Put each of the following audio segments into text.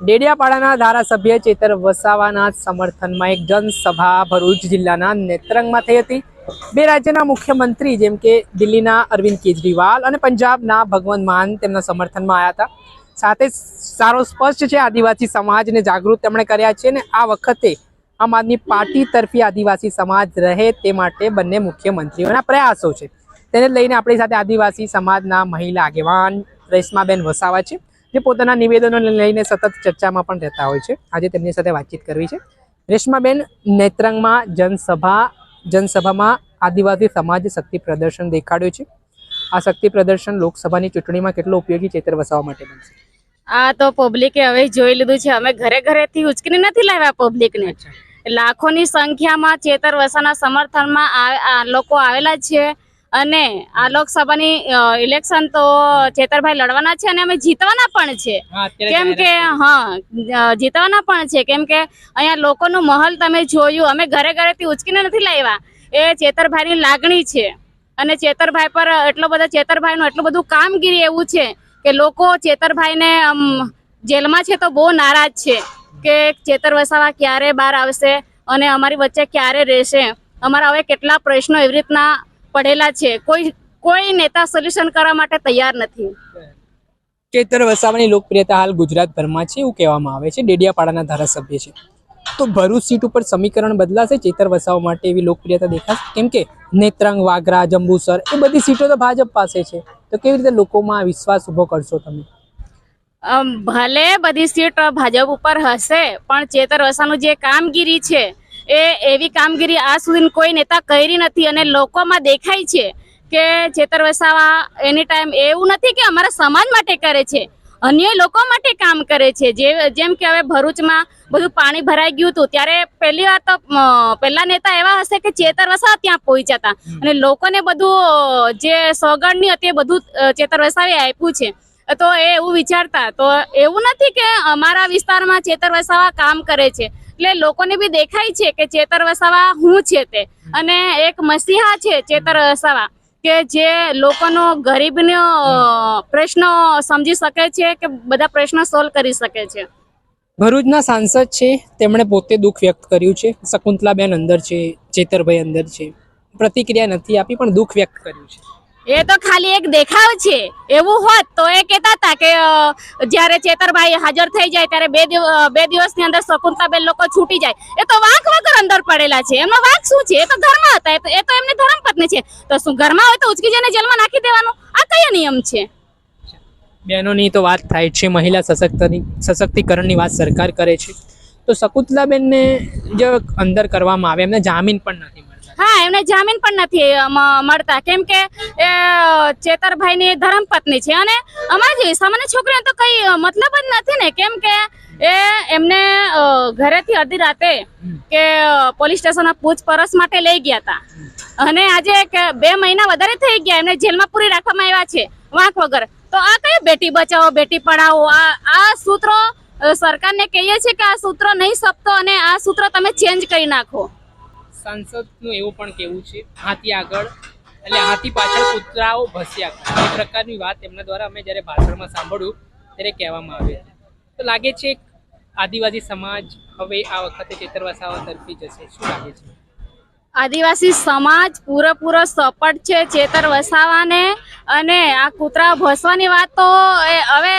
ડેડિયાપાડાના ધારાસભ્ય ચેતર વસાવાના સમર્થનમાં એક જનસભા ભરૂચ જિલ્લાના નેત્રંગમાં થઈ હતી. બે રાજ્યના મુખ્યમંત્રી જેમ કે દિલ્હીના અરવિંદ કેજરીવાલ અને પંજાબના ભગવંત માન તેમના સમર્થનમાં આવ્યા હતા. સાથે સારો સ્પષ્ટ છે, આદિવાસી સમાજને જાગૃત તેમણે કર્યા છે અને આ વખતે આમ આદમી પાર્ટી તરફી આદિવાસી સમાજ રહે તે માટે બંને મુખ્યમંત્રીઓના પ્રયાસો છે. તેને લઈને આપણી સાથે આદિવાસી સમાજના મહિલા આગેવાન રેશમાબેન વસાવા છે. જે પોતાના નિવેદનોને લઈને સતત ચર્ચામાં પણ રહેતા હોય છે. આજે તેમની સાથે વાતચીત કરવી છે. રેશમાબેન નેત્રંગમાં જનસભા જનસભામાં આદિવાસી સમાજ શક્તિ પ્રદર્શન દેખાડ્યું છે. આ શક્તિ પ્રદર્શન લોકસભાની ચૂંટણીમાં કેટલો ઉપયોગી ચેતર વસાવવા માટે બનશે? આ તો પબ્લિકે હવે જોઈ લીધું છે. અમે ઘરે ઘરેથી ઉચકીને નથી લાવ્યા પબ્લિકને. લાખોની સંખ્યામાં ચેતર વસાના સમર્થનમાં લોકો આવેલા છે. અને આ લોકસભાની ઇલેક્શન તો ચેતરભાઈ લડવાના છે અને અમે જીતવાના પણ છે. કેમ કે હા જીતવાના પણ છે. કેમ કે અહીંયા લોકોનું મહલ તમે જોયું અમે ઘરે ઘરેથી ઉચકીને નથી લાવ્યા. એ ચેતરભાઈની લાગણી છે. અને ચેતરભાઈ પર એટલો બધા ચેતરભાઈનું એટલું બધું કામગીરી એવું છે કે લોકો ચેતરભાઈને જેલમાં છે તો બહુ નારાજ છે કે ચેતર વસાવા ક્યારે બહાર આવશે અને અમારી વચ્ચે ક્યારે રહેશે. અમારા હવે કેટલા પ્રશ્નો એવી રીતના પડેલા છે. કોઈ કોઈ નેતા સોલ્યુશન કરવા માટે તૈયાર નથી. ચેતર વસાવાની લોકપ્રિયતા હાલ ગુજરાતભરમાં છે એવું કહેવામાં આવે છે. ડેડિયાપાડાના ધારાસભ્ય છે. તો ભરૂચ સીટ ઉપર સમીકરણ બદલાશે ચેતર વસાવા માટે એવી લોકપ્રિયતા દેખાશે? કેમ કે નેત્રંગ વાગરા જંબુસર એ બધી સીટો તો ભાજપ પાસે છે. તો કેવી રીતે લોકોમાં વિશ્વાસ ઊભો કરશો તમે? ભલે બધી સીટ ભાજપ ઉપર હશે પણ ચેતર વસાનું જે કામગીરી છે એ એવી કામગીરી આ સુધી કોઈ નેતા કરી નથી અને લોકોમાં દેખાય છે કે ચેતર વસાવા એની ટાઈમ એવું નથી કે અમારા સમાજ માટે કરે છે. અન્ય લોકો માટે કામ કરે છે. જે જેમ કે હવે ભરૂચમાં બધું પાણી ભરાઈ ગયું હતું ત્યારે પહેલી વાર તો પહેલા નેતા એવા હશે કે ચેતર વસાવા ત્યાં પહોંચ્યા હતા. અને લોકોને બધું જે સોગંદની હતી એ બધું ચેતર વસાવે આપ્યું છે. તો એ એવું વિચારતા. તો એવું નથી કે અમારા વિસ્તારમાં ચેતર વસાવા કામ કરે છે. એટલે લોકોને બી દેખાય છે કે ચેતર વસાવા હું છે તે? અને એક મસીહા છે ચેતર વસાવા, કે જે લોકોનો ગરીબનો પ્રશ્ન સમજી શકે છે કે બધા પ્રશ્નો સોલ્વ કરી શકે છે. ભરૂચના સાંસદ છે, તેમણે પોતે દુઃખ વ્યક્ત કર્યું છે. શકુંતલાબેન અંદર છે, ચેતરભાઈ અંદર છે. પ્રતિક્રિયા નથી આપી, પણ દુઃખ વ્યક્ત કર્યું છે. એ તો ખાલી એક દેખાવ છે, એવું હોત તો એ કહેતા હતા કે જ્યારે ચેતરભાઈ હાજર થઈ જાય ત્યારે બે બે દિવસની અંદર શકુંતલાબેન લોકો છૂટી જાય. એ તો વાંક વગર અંદર પડેલા છે. એમનો વાંક શું છે? એ તો ઘરમાં હતા. એ તો એમની ધર્મપત્ની છે. તો શું ઘરમાં હોય તો ઉચકી જઈને જેલમાં નાખી દેવાનું? આ કયો નિયમ છે? બહેનોની તો વાત થાય છે, મહિલા સશક્તની, સશક્તિકરણની વાત સરકાર કરે છે. તો શકુંતલાબેનને જે અંદર કરવામાં આવે. એમને જામીન પણ નથી હા, એમને જામીન પણ નથી મળતા. કેમ કે, એ, ચેતરભાઈની ધર્મપત્ની છે. અને અમારી જેવી સામાન્ય છોકરીઓ તો કઈ મતલબ જ નથી ને. કેમ કે, એ, એમને ઘરેથી અડધી રાતે કે પોલીસ સ્ટેશનમાં પૂછપરછ માટે લઈ ગયા હતા અને આજે બે મહિના વધારે થઈ ગયા, એમને જેલમાં પૂરી રાખવામાં આવ્યા છે, વાંક વગર. તો આ કઈ બેટી બચાવો, બેટી પઢાવો? આ આ સૂત્રો સરકારને કહીએ છીએ કે આ સૂત્રો નહીં સપતો અને આ સૂત્રો તમે ચેન્જ કરી નાખો. સાંસદનું એવું પણ કેવું છે, હાથી આગળ એટલે હાથી પાછળ કૂતરાઓ ભસ્યા. એ પ્રકારની વાત એમના દ્વારા અમે જ્યારે ભાષણમાં સાંભળ્યું, ત્યારે કહેવામાં આવી તો લાગે છે આદિવાસી સમાજ હવે આ વખતે ચેતર વસાવા તરફી જશે. શું લાગે છે? આદિવાસી સમાજ પૂરેપૂરો સપોર્ટ છે ચેતર વસાવાને અને આ કૂતરા ભસવાની વાત તો હવે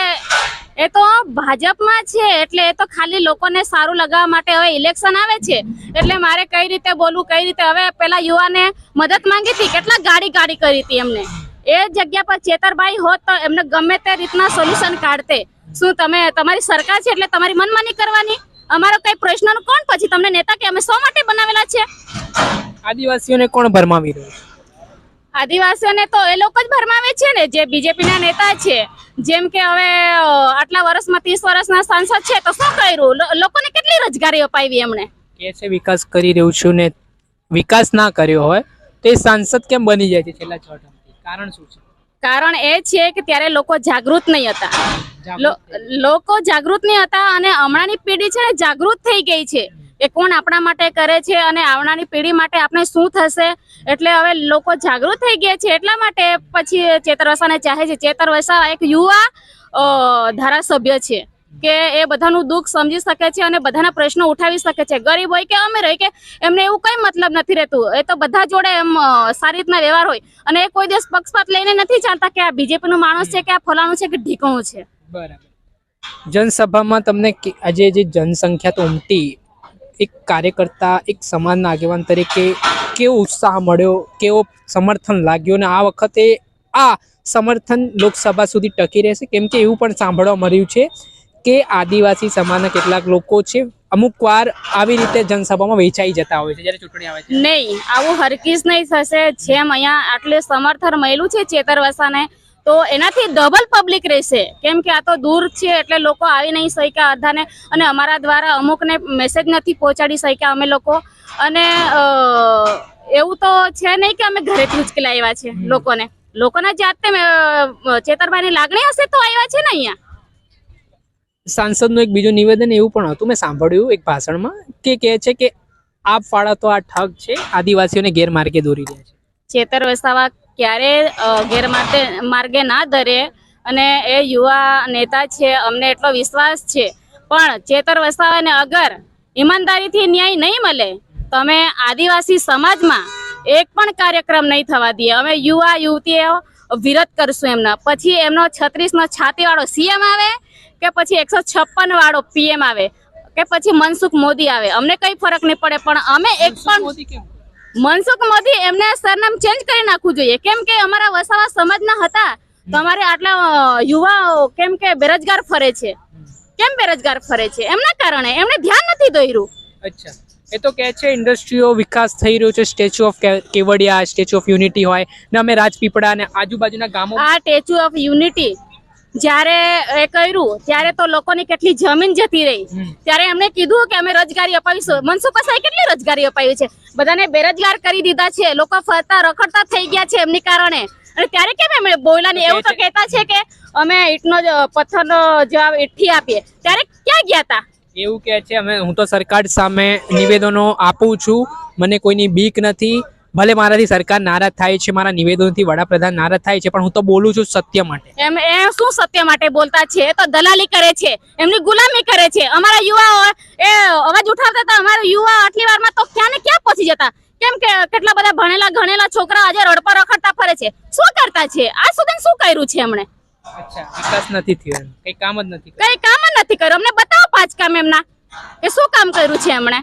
એ તો ભાજપમાં છે, એટલે એ તો ખાલી લોકોને સારું લગાવવા માટે હવે ઇલેક્શન આવે છે. એટલે મારે કઈ રીતે બોલવું, કઈ રીતે? હવે પેલા યુવાને મદદ માંગી હતી, કેટલા ગાડી ગાડી કરી હતી એમને. એ જગ્યા પર ચેતરભાઈ હોત તો એમને ગમે તે રીતના સોલ્યુશન કાઢતે. શું તમે, તમારી સરકાર છે એટલે તમારી મનમાની કરવાની? અમારો કઈ પ્રશ્નનું કોણ? પછી તમને નેતા કે અમે શો માટે બનાવેલા છે? આદિવાસીઓને કોણ ભરમાવી રહ્યું આદિવાસીઓને તો એ લોકો જ ભરમાવે છે ને જે બીજેપીના નેતા છે. જેમ કે હવે આટલા વર્ષમાં ત્રીસ વર્ષના સાંસદ છે તો શું કર્યું? લોકોને કેટલી રોજગારી અપાવી એમણે? કે છે વિકાસ કરી રહ્યું છું ને વિકાસ ના કર્યો હોય તો એ સાંસદ કેમ બની જાય છે છેલ્લા છ ટર્મથી કારણ શું છે? કારણ એ છે કે ત્યારે લોકો જાગૃત નહીં હતા. લોકો જાગૃત નહીં હતા અને હમણાંની પેઢી છે ને જાગૃત થઈ ગઈ છે. એ કોણ આપણા માટે કરે છે અને આવનારી પેઢી માટે આપણે શું થશે? એટલે હવે લોકો જાગૃત થઈ ગયા છે એટલા માટે પછી ચેતર વસાવાને ચાહે છે. ચેતર વસા એક યુવા ધારાસભ્ય છે કે એ બધાનું દુઃખ સમજી શકે છે અને બધાના પ્રશ્નો ઉઠાવી શકે છે. ગરીબ હોય કે અમીર હોય કે એમને એવું કઈ મતલબ નથી રહેતું. એ તો બધા જોડે એમ સારી રીતના વ્યવહાર હોય અને એ કોઈ દિવસ પક્ષપાત લઈને નથી ચાલતા કે આ બીજેપી નું માણસ છે કે આ ફલાણું છે કે ઢીકણું છે. બરાબર. જનસભામાં તમને આજે જે જનસંખ્યા તો ઉમટી એક કાર્યકર્તા, એક સમાજના આગેવાન તરીકે કેવો ઉત્સાહ મળ્યો, કેવો સમર્થન લાગ્યો અને આ વખતે આ સમર્થન લોકસભા સુધી ટકી રહેશે? કેમ કે એવું પણ સાંભળવા મળ્યું છે કે આદિવાસી સમાજના કેટલાક લોકો છે, અમુક વાર આવી રીતે જનસભામાં વેચાઈ જતા હોય છે. જ્યારે ચૂંટણી આવે છે. નહીં, આવું હરકીસ નહીં થશે. જેમ અહીંયા આટલે સમર્થન મળ્યું છે ચેતર વસાને તો એનાથી ડબલ પબ્લિક રહેશે. કેમ કે આ તો દૂર છે એટલે લોકો આવી નહીં શક્યા અડધાને અને અમારા દ્વારા અમુકને મેસેજ નથી પહોંચાડી શક્યા અમે લોકો. અને એવું તો છે નહીં કે અમે ઘરેથી ઉચકેલા આવ્યા છે લોકોને. લોકોના જાતે ચેતરભાઈની લાગણી હશે તો આવ્યા છે ને અહીંયા? સાંસદનું એક બીજું નિવેદન એવું પણ હતું મેં સાંભળ્યું એક ભાષણમાં કે કહે છે કે આપ ફાળા તો આ ઠગ છે આદિવાસીઓને ગેરમાર્ગે દોરી રહ્યા છે. ચેતર વસાવા ક્યારે અ, ગેરમાર્ગે માર્ગે ના ધરે અને એ યુવા નેતા છે અમને એટલો વિશ્વાસ છે. પણ ચેતર વસાવાને અગર ઈમાનદારીથી ન્યાય નહીં મળે તો અમે આદિવાસી સમાજમાં એક પણ કાર્યક્રમ નહીં થવા દઈએ. અમે યુવા યુવતીઓ વિરોધ કરશું એમના. પછી એમનો છત્રીસનો છાતીવાળો સીએમ આવે કે પછી એકસો વાળો પીએમ આવે કે પછી મનસુખ મોદી આવે. અમને કંઈ ફરક નહીં પડે પણ અમે એક પણ મનસુખ મોદી એમને સરનામ ચેન્જ કરી નાખવું જોઈએ. કેમ કે અમારા વસાવા સમાજના હતા તો અમારે આટલા યુવાઓ કેમ કે બેરોજગાર ફરે છે. કેમ બેરોજગાર ફરે છે? એમના કારણે એમને ધ્યાન નથી દોર્યું અચ્છા. એ તો કહે છે ઇન્ડસ્ટ્રીઓ વિકાસ થઈ રહ્યો છે. Statue of Kevadia statue of unity હોય ને અમે રાજપીપળા અને આજુબાજુના ગામો આ સ્ટેચ્યુ ઓફ યુનિટી જ્યારે એ કર્યું ત્યારે તો લોકોની કેટલી જમીન જતી રહી. ત્યારે એમને કીધું કે અમે રોજગારી અપાવીશું. મનસુખ વસાએ કેટલી રોજગારી અપાવી છે? બધાને બેરોજગાર કરી દીધા છે. લોકો ફરતા રખડતા થઈ ગયા છે એમની કારણે. અને ત્યારે કેમ એમણે બોયલા ને એવું તો કહેતા છે કે અમે ઈંટનો પથ્થરનો જવાબ ઈટથી આપીએ. ત્યારે ક્યાં ગયા હતા એવું કહે છે અમે હું તો સરકાર સામે નિવેદનો આપું છું. મને કોઈની બીક નથી. ભલે મારાથી સરકાર નારાજ થાય છે મારા નિવેદનથી વડાપ્રધાન નારાજ થાય છે પણ હું તો બોલું છું સત્ય માટે. એમ એ શું સત્ય માટે બોલતા છે? તો દલાલી કરે છે એમની ગુલામી કરે છે. અમારા યુવાઓ એ અવાજ ઉઠાવતા હતા અમારા યુવા આટલી વારમાં તો ક્યાં ને ક્યાં પહોંચી જતા? કેમ કે કેટલા બધા ભણેલા ગણેલા છોકરા આજે રોડ પર રખડતા ફરે છે? શું કરતા છે? આ સુધી શું કર્યું છે એમણે? અચ્છા વિકાસ નથી થયો કઈ કામ જ નથી કર્યું. કઈ કામ જ નથી કર્યું. અમને બતાવો પાંચ કામ એમના. કે શું કામ કર્યું છે એમણે?